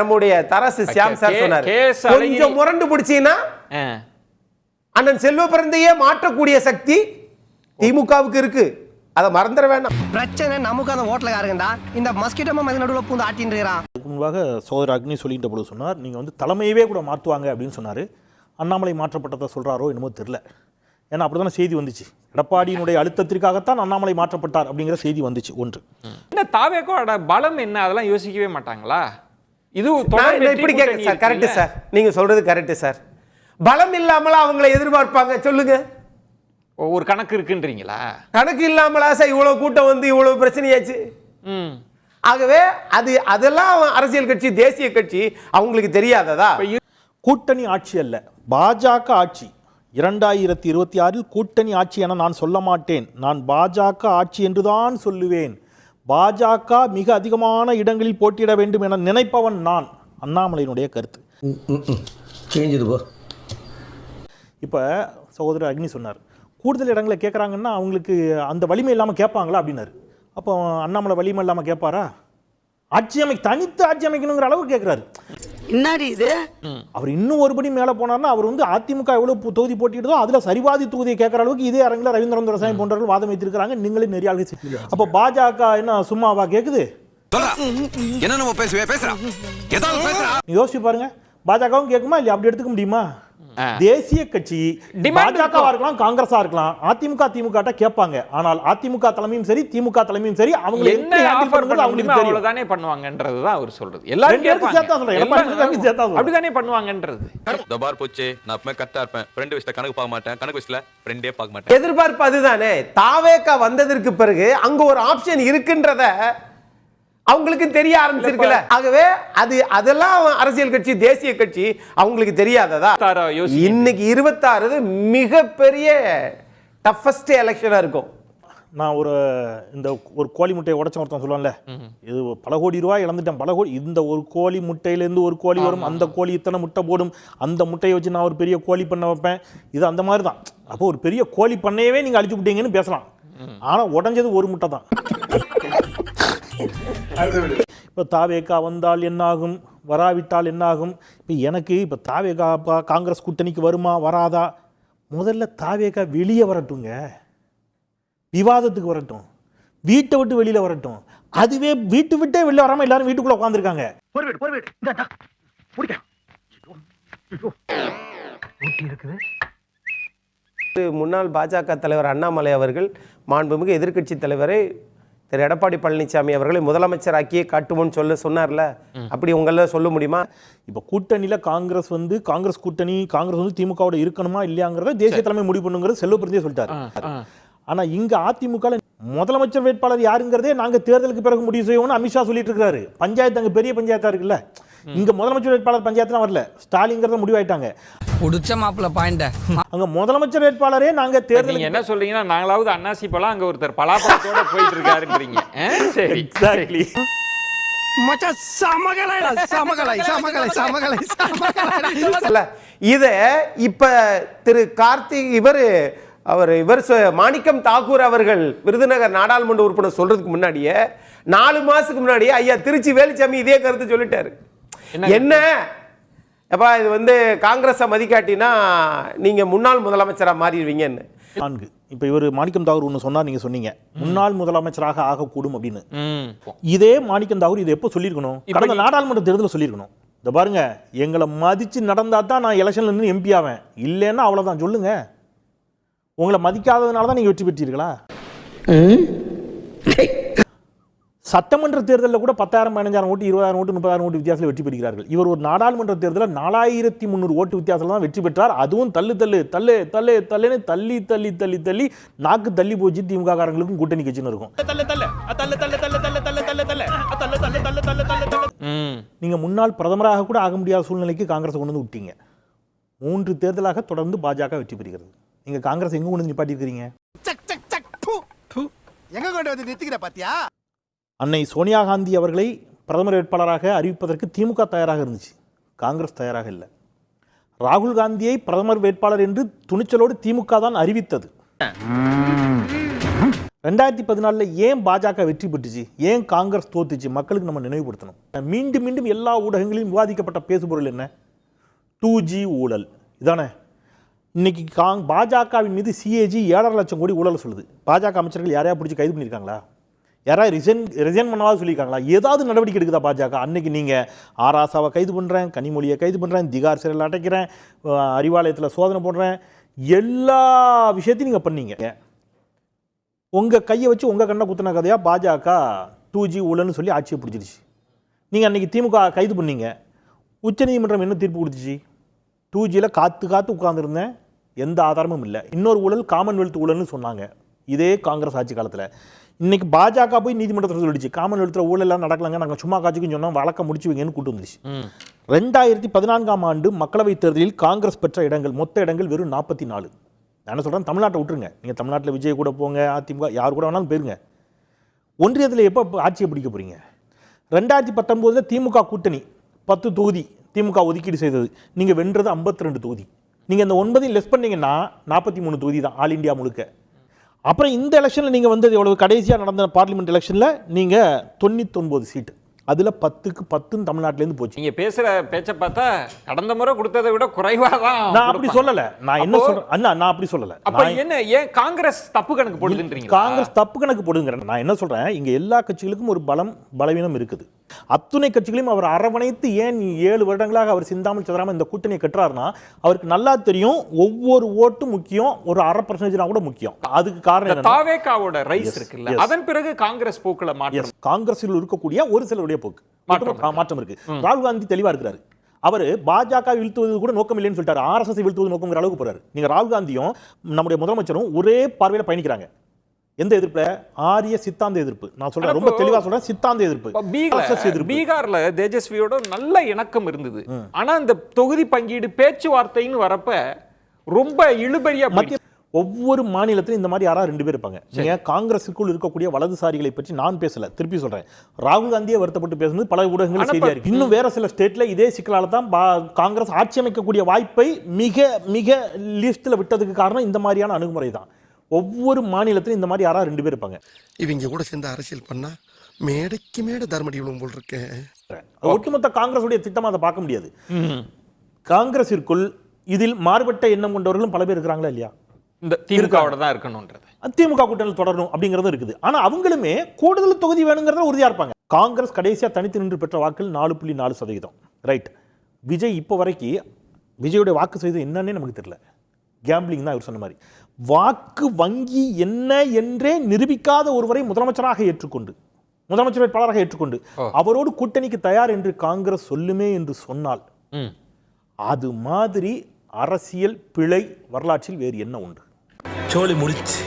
நம்முடைய தரசு Siam sir சொன்னார். கொஞ்சம் முரண்டு பிடிச்சீங்கன்னா. அண்ணன் செல்வ பிறந்தையே மாற்றக்கூடிய சக்தி திமுகவுக்கு இருக்கு. அதை மறந்துட வேண்டாம். பிரச்சனை நமக்கு அந்த ஹோட்டல யாருங்கடா இந்த மஸ்கிட்டோ மதி நடுவில் பூந்து ஆட்டின்னு இருக்கிறான் முன்பாக சோதர அக்னி சொல்லிட்ட பொழுது சொன்னார். நீங்கள் வந்து தலைமையவே கூட மாற்றுவாங்க அப்படின்னு சொன்னார். அண்ணாமலை மாற்றப்பட்டதை சொல்கிறாரோ என்னமோ தெரில ஏன்னா அப்படி தானே செய்தி வந்துச்சு. எடப்பாடியினுடைய அழுத்தத்திற்காகத்தான் அண்ணாமலை மாற்றப்பட்டார் அப்படிங்கிற செய்தி வந்துச்சு ஒன்று. இந்த தாவேக்கோட பலம் என்ன? அதெல்லாம் யோசிக்கவே மாட்டாங்களா? இது இப்படி கேட்க சார் கரெக்ட்? சார். நீங்க சொல்றது கரெக்ட் சார். பலம் இல்லாமலா அவங்கள எதிர்பார்ப்பாங்க? சொல்லுங்க. ஓ, ஒரு கணக்கு இருக்குன்றீங்களா? கணக்கு இல்லாமலா சார் இவ்வளவு கூட்டம் வந்து இவ்வளவு பிரச்சனையாச்சு. ம். ஆகவே அது அதெல்லாம் அரசியல் கட்சி தேசிய கட்சி அவங்களுக்கு தெரியாததா? கூட்டணி ஆட்சி அல்ல பாஜக ஆட்சி. இரண்டாயிரத்தி இருபத்தி ஆறில் கூட்டணி ஆட்சி என நான் சொல்ல மாட்டேன். நான் பாஜக ஆட்சி என்றுதான் சொல்லுவேன். பாஜக மிக அதிகமான இடங்களில் போட்டியிட வேண்டும் என நினைப்பவன் நான். அண்ணாமலையினுடைய கருத்து. இப்போ சகோதரர் அக்னி சொன்னார். கூடுதல் இடங்களை கேட்குறாங்கன்னா அவங்களுக்கு அந்த வலிமை இல்லாமல் கேட்பாங்களா அப்படின்னாரு. அப்போ அண்ணாமலை வலிமை இல்லாமல் கேட்பாரா ஆட்சி அமை தனித்து ஆட்சி அமைக்கணுங்கிற அளவுக்கு கேட்குறாரு என்னடி இது? அவர் இன்னும் ஒருபடி மேலே போனார்னா அவர் வந்து அதிமுக எவ்வளோ பு- தொகுதி போட்டியிடுதோ அதில் சரிவாதி தொகுதியை கேட்குற அளவுக்கு இதே அரங்கில் ரவீந்திரன் துரசாமி போன்றவர்கள் வாதம் வைத்திருக்கிறாங்க. நீங்களே நிறைய அப்போ பாஜக என்ன சும்மாவா கேட்குது என்ன நம்ம பேசுவே பேசுறா. ஏதாவது பேசுறா. நீ யோசிச்சு பாருங்க. பாஜகவும் கேட்குமா இல்லையா? அப்படி எடுத்துக்க முடியுமா. தேசிய கட்சி பாஜகவா. இருக்கலாம் காங்கிரஸா இருக்கலாம் அதிமுக திமுக கேட்பாங்க. ஆனால் அதிமுக தலைமையும் சரி திமுக தலைமையும் சரி அவங்க என்ன முடியுமோ தெரியும். தான் அவர் சொல்றது. எல்லாரும் பேருக்கு சேர்த்தா சொல்றேன். சேர்த்தா. அப்படிதானே பண்ணுவாங்கன்றது. தபார் போச்சு நான் எப்பவுமே கரெக்டா இருப்பேன். ஃப்ரெண்ட் விஷயத்த கணக்கு பார்க்க மாட்டேன். கணக்கு விஷயத்துல ஃப்ரெண்டே பார்க்க மாட்டேன். எதிர்பார்ப்பு அதுதானே. தாவேக்கா வந்ததற்கு பிறகு அங்க ஒரு ஆப்ஷன் இருக்குன்றத அவங்களுக்கு தெரிய ஆரம்பிச்சிருக்குல்ல. ஆகவே அது அதெல்லாம் அரசியல் கட்சி தேசிய கட்சி அவங்களுக்கு தெரியாததா? இன்னைக்கு இருபத்தாறு மிகப்பெரிய டஃபஸ்ட் எலெக்ஷனா இருக்கும். நான் ஒரு இந்த ஒரு கோழி முட்டையை உடைச்ச ஒருத்தன் சொல்லுவான்ல இது பல கோடி ரூபாய் இழந்துட்டேன் பல கோடி இந்த ஒரு கோழி முட்டையிலேருந்து ஒரு கோழி வரும் அந்த கோழி இத்தனை முட்டை போடும் அந்த முட்டையை வச்சு நான் ஒரு பெரிய கோழி பண்ண வைப்பேன் இது அந்த மாதிரி தான் அப்போ ஒரு பெரிய கோழி பண்ணையவே நீங்கள் அழிச்சு விட்டீங்கன்னு பேசலாம். ஆனால் உடஞ்சது ஒரு முட்டை தான். இப்போ தாவேகா வந்தால் என்னாகும்? வராவிட்டால் என்னாகும்? இப்போ எனக்கு இப்போ தாவேகா பா- காங்கிரஸ் கூட்டணிக்கு வருமா வராதா? முதல்ல தாவேகா வெளியே வரட்டுங்க. விவாதத்துக்கு வரட்டும். வீட்டை விட்டு வெளியில வரட்டும். அதுவே வீட்டு விட்டே வெளில வராம எல்லாரும் வீட்டுக்குள்ள உட்காந்துருக்காங்க முன்னாள் பாஜக தலைவர் அண்ணாமலை அவர்கள் மாண்புமிகு எதிர்க்கட்சி தலைவரை திரு எடப்பாடி பழனிசாமி அவர்களை முதலமைச்சராக்கியே காட்டுவோம்னு சொல்ல சொன்னார்ல. அப்படி உங்கள சொல்ல முடியுமா? இப்போ கூட்டணியில காங்கிரஸ் வந்து காங்கிரஸ் கூட்டணி காங்கிரஸ் வந்து திமுகவோட இருக்கணுமா இல்லையாங்கிறத தேசிய தலைமை முடிவு பண்ணுங்கிறது செல்வப்பிரதியே சொல்லிட்டாரு. ஆனா இங்க அதிமுக முதலமைச்சர் வேட்பாளர் யாருங்கிறதே நாங்க தேர்தலுக்கு பிறகு முடிவு செய்வோம்னு அமித்ஷா சொல்லிட்டு இருக்காரு பஞ்சாயத்து அங்க பெரிய பஞ்சாயத்தா இருக்குல்ல? இங்க முதலமைச்சர் வேட்பாளர் பஞ்சாயத்துலாம் வரல. ஸ்டாலிங்கிறத முடிவாயிட்டாங்க. புடிச்ச மாப்பிள்ள பாயிண்ட. அங்க முதலமைச்சர் வேட்பாளரே நாங்க நீங்க தேர்தலுக்கு என்ன சொல்றீங்கன்னா நாங்களாவது அன்னாசி பழம் அங்க ஒருத்தர் பலாப்பழத்தோட போயிட்டு இருக்காருன்றீங்க சரி. எக்ஸாக்ட்லி மச்சான் சமகலை சமகலை சமகலை சமகலை சமகலை. அல்ல இத இப்ப திரு கார்த்திக் இவர் அவர் இவர் சொ- மாணிக்கம் தாக்கூர் அவர்கள் விருதுநகர் நாடாளுமன்ற உறுப்பினர் சொல்றதுக்கு முன்னாடியே நாலு மாசத்துக்கு முன்னாடியே ஐயா திருச்சி வேலுச்சாமி இதே கருத்து சொல்லிட்டாரு. என்ன என்ன? எப்பா இது வந்து காங்கிரஸை மதிக்காட்டினா நீங்க முன்னாள் முதலமைச்சரா மாறிடுவீங்கன்னு. நான்கு. இப்போ இவர் மாணிக்கம் தாகூர் ஒன்று சொன்னார் நீங்க சொன்னீங்க. முன்னாள் முதலமைச்சராக ஆகக்கூடும் அப்படின்னு. இதே மாணிக்கம் தாகூர் இது எப்போ சொல்லியிருக்கணும்? கடந்த நாடாளுமன்ற தேர்தலில் சொல்லியிருக்கணும். இந்த பாருங்க எங்களை மதிச்சு நடந்தா தான் நான் எலெக்ஷன்ல நின்று எம்பி ஆவேன். இல்லைன்னா அவ்வளவுதான். சொல்லுங்க. உங்களை மதிக்காததுனால தான் நீங்க வெற்றி பெற்றீர்களா சட்டமன்ற தேர்தலில் கூட பத்தாயிரம் பதினஞ்சாயிரம் ஓட்டு இருபதாயிரம் ஓட்டு முப்பதாயிரம் ஓட்டு வித்தியாசத்தில் வெற்றி பெறுகிறார்கள் இவர் ஒரு நாடாளுமன்ற தேர்தலில் நாலாயிரத்தி முந்நூறு ஓட்டு வித்தியாசத்தில் தான் வெற்றி பெற்றார் அதுவும் தள்ளு தள்ளு தள்ளு தள்ளு தள்ளுன்னு தள்ளி தள்ளி தள்ளி தள்ளி நாக்கு தள்ளி போச்சு திமுக காரங்களுக்கும் கூட்டணி கட்சின்னு இருக்கும் நீங்க முன்னாள் பிரதமராக கூட ஆக முடியாத சூழ்நிலைக்கு காங்கிரஸ் கொண்டு வந்து விட்டீங்க மூன்று தேர்தலாக தொடர்ந்து பாஜக வெற்றி பெறுகிறது நீங்க காங்கிரஸ் எங்க கொண்டு வந்து நிப்பாட்டியிருக்கிறீங்க? சக் சக் சக் து து எங்க கொண்டு வந்து நிறுத்திக்கிற பாத்தியா? அன்னை சோனியா காந்தி அவர்களை பிரதமர் வேட்பாளராக அறிவிப்பதற்கு திமுக தயாராக இருந்துச்சு. காங்கிரஸ் தயாராக இல்லை. ராகுல் காந்தியை பிரதமர் வேட்பாளர் என்று துணிச்சலோடு திமுக தான் அறிவித்தது. ரெண்டாயிரத்தி பதினாலில் ஏன் பாஜக வெற்றி பெற்றுச்சு? ஏன் காங்கிரஸ் தோத்துச்சு? மக்களுக்கு நம்ம நினைவுபடுத்தணும். மீண்டும் மீண்டும் எல்லா ஊடகங்களிலும் விவாதிக்கப்பட்ட பேசுபொருள் என்ன? டூ ஜி ஊழல். இதானே? இன்னைக்கு காங் பாஜகவின் மீது சிஏஜி ஏழரை லட்சம் கோடி ஊழல் சொல்லுது. பாஜக அமைச்சர்கள் யாரையா பிடிச்சி கைது பண்ணியிருக்காங்களா? யாராவது ரிசைன் ரிசைன் பண்ணாலும் சொல்லியிருக்காங்களா? ஏதாவது நடவடிக்கை எடுக்குதா பாஜக? அன்னைக்கு நீங்கள் ஆராசாவை கைது பண்ணுறேன் கனிமொழியை கைது பண்ணுறேன் திகார் சிறையில் அடைக்கிறேன் அறிவாலயத்தில் சோதனை போடுறேன். எல்லா விஷயத்தையும் நீங்கள் பண்ணீங்க. உங்கள் கையை வச்சு உங்கள் கண்ணை குத்துன கதையாக பாஜக டூ ஜி ஊழல்னு சொல்லி ஆட்சியை பிடிச்சிருச்சு. நீங்கள் அன்றைக்கி திமுக கைது பண்ணீங்க. உச்சநீதிமன்றம் என்ன தீர்ப்பு கொடுத்துச்சு? டூ ஜியில் காத்து காத்து உட்காந்துருந்தேன் எந்த ஆதாரமும் இல்லை. இன்னொரு ஊழல் காமன்வெல்த் ஊழல்னு சொன்னாங்க. இதே காங்கிரஸ் ஆட்சி காலத்தில். இன்னைக்கு பாஜக போய் நீதிமன்றத்தில் சொல்லிடுச்சு. காமன்வெல்த்தில் ஊழலாம் நடக்கலங்க நாங்கள் சும்மா காட்சிக்கும் சொன்னோம் வழக்கம் முடிச்சு வைங்கன்னு கூட்டு வந்துருச்சு. ரெண்டாயிரத்தி பதினான்காம் ஆண்டு மக்களவைத் தேர்தலில் காங்கிரஸ் பெற்ற இடங்கள் மொத்த இடங்கள் வெறும் நாற்பத்தி நாலு நான் என்ன சொல்கிறேன் தமிழ்நாட்டை விட்டுருங்க. நீங்கள் தமிழ்நாட்டில் விஜய் கூட போங்க அதிமுக யார் கூட வேணாலும் போயிருங்க. ஒன்றியத்தில் எப்போ ஆட்சியை பிடிக்க போறீங்க? ரெண்டாயிரத்தி பத்தொம்போதில் திமுக கூட்டணி பத்து தொகுதி. திமுக ஒதுக்கீடு செய்தது. நீங்கள் வென்றது 52 ரெண்டு தொகுதி. நீங்கள் இந்த ஒன்பதையும் லெஸ் பண்ணீங்கன்னா நாற்பத்தி மூணு தொகுதி தான் ஆல் இந்தியா முழுக்க. அப்புறம் இந்த எலெக்ஷனில் நீங்கள் வந்தது எவ்வளவு? கடைசியாக நடந்த பார்லிமெண்ட் எலெக்ஷனில் நீங்கள் தொண்ணூத்தொன்பது சீட்டு அதில் பத்துக்கு பத்துன்னு தமிழ்நாட்டிலேருந்து போச்சு. நீங்க பேசுற பேச்ச பார்த்தா கடந்த முறை கொடுத்ததை விட குறைவா தான் நான் அப்படி. சொல்லலை. நான் என்ன சொல்றேன் அண்ணா நான் அப்படி சொல்லலை. அப்ப என்ன ஏன் காங்கிரஸ் தப்பு கணக்கு போடுதுன்றீங்க காங்கிரஸ் தப்பு கணக்கு போடுங்கிறேன் நான் என்ன சொல்றேன் இங்க எல்லா கட்சிகளுக்கும் ஒரு பலம் பலவீனம் இருக்குது. அத்துணை கட்சிகளையும் அவர் அரவணைத்து ஏன் ஏழு வருடங்களாக அவர் சிந்தாமல் சிதறாம இந்த கூட்டணியை கட்டுறாருன்னா அவருக்கு நல்லா தெரியும் ஒவ்வொரு ஓட்டும் முக்கியம் ஒரு அரை பர்சன்டேஜ்னா கூட முக்கியம். அதுக்கு காரணம் தாவேக்காவோட ரைஸ் இருக்குல்ல. அதன் பிறகு காங்கிரஸ் போக்குல மாற்றம். காங்கிரஸில் இருக்கக்கூடிய ஒரு சிலருடைய போக்கு. மாற்றம் இருக்கு. ராகுல் காந்தி தெளிவா இருக்கிறாரு. அவர் பாஜக வீழ்த்துவது கூட நோக்கம் இல்லைன்னு சொல்லிட்டாரு. ஆர்எஸ்எஸ் வீழ்த்துவது நோக்கங்கிற அளவுக்கு போறாரு. நீங்க ராகுல் காந்தியும் நம்முடைய முதலமைச்சரும் ஒரே பார்வையில பயணிக்கிறாங்க. எந்த எதிர்ப்புல? ஆரிய சித்தாந்த எதிர்ப்பு. நான் சொல்றேன் ரொம்ப தெளிவா சொல்றேன் சித்தாந்த எதிர்ப்பு. இப்ப பீகார்ல RSS எதிர்ப்பு. பீகார்ல தேஜஸ்வியோட நல்ல இணக்கம் இருந்தது. ஆனா இந்த தொகுதி பங்கீடு பேச்சுவார்த்தைன்னு வரப்ப ரொம்ப இழுபறியா மத்திய ஒவ்வொரு மாநிலத்திலும் இந்த மாதிரி யாராவது ரெண்டு பேர் இருப்பாங்க. நீங்க காங்கிரஸுக்குள் இருக்கக்கூடிய வலதுசாரிகளை பற்றி நான் பேசல. திருப்பி சொல்றேன். ராகுல் காந்தியே வருத்தப்பட்டு பேசுனது பல ஊடகங்கள் ஆனா செய்தியா இப்ப- இருக்கு. இன்னும் வேற சில ஸ்டேட்ல இதே சிக்கலால தான் காங்கிரஸ் ஆட்சி அமைக்கக்கூடிய வாய்ப்பை மிக மிக லிஸ்ட்ல விட்டதுக்கு காரணம் இந்த மாதிரியான அணுகுமுறை தான். ஒவ்வொரு மாநிலத்திலும் இந்த மாதிரி யாராவது ரெண்டு பேர் இருப்பாங்க. இவங்க கூட சேர்ந்து அரசியல் பண்ணா மேடைக்கு மேடை தர்மடி விழுவும் போல் இருக்கேன் அது ஒட்டுமொத்த காங்கிரஸுடைய திட்டமா அதை பார்க்க முடியாது. காங்கிரஸிற்குள் இதில் மாறுபட்ட எண்ணம் கொண்டவர்களும் பல பேர் இருக்கிறாங்களா இல்லையா? இந்த திமுகவோட தான் இருக்கணும்ன்றது. திமுக கூட்டணியில் தொடரணும் அப்படிங்கிறது இருக்குது. ஆனா அவங்களுமே கூடுதல் தொகுதி வேணுங்கிறத உறுதியா இருப்பாங்க. காங்கிரஸ் கடைசியா தனித்து நின்று பெற்ற வாக்குகள் நாலு புள்ளி நாலு சதவீதம். ரைட் விஜய் இப்போ வரைக்கும் விஜயோட வாக்கு சதவீதம் என்னன்னே நமக்கு தெரியல. கேம்பிளிங் தான் இவர் சொன்ன மாதிரி. வாக்கு வங்கி என்ன என்றே நிரூபிக்காத ஒருவரை முதலமைச்சராக ஏற்றுக்கொண்டு முதலமைச்சர் வேட்பாளராக ஏற்றுக்கொண்டு அவரோடு கூட்டணிக்கு தயார் என்று காங்கிரஸ் சொல்லுமே என்று சொன்னால். அது மாதிரி அரசியல் பிழை வரலாற்றில் வேறு என்ன உண்டு? சோழி முடிச்சு.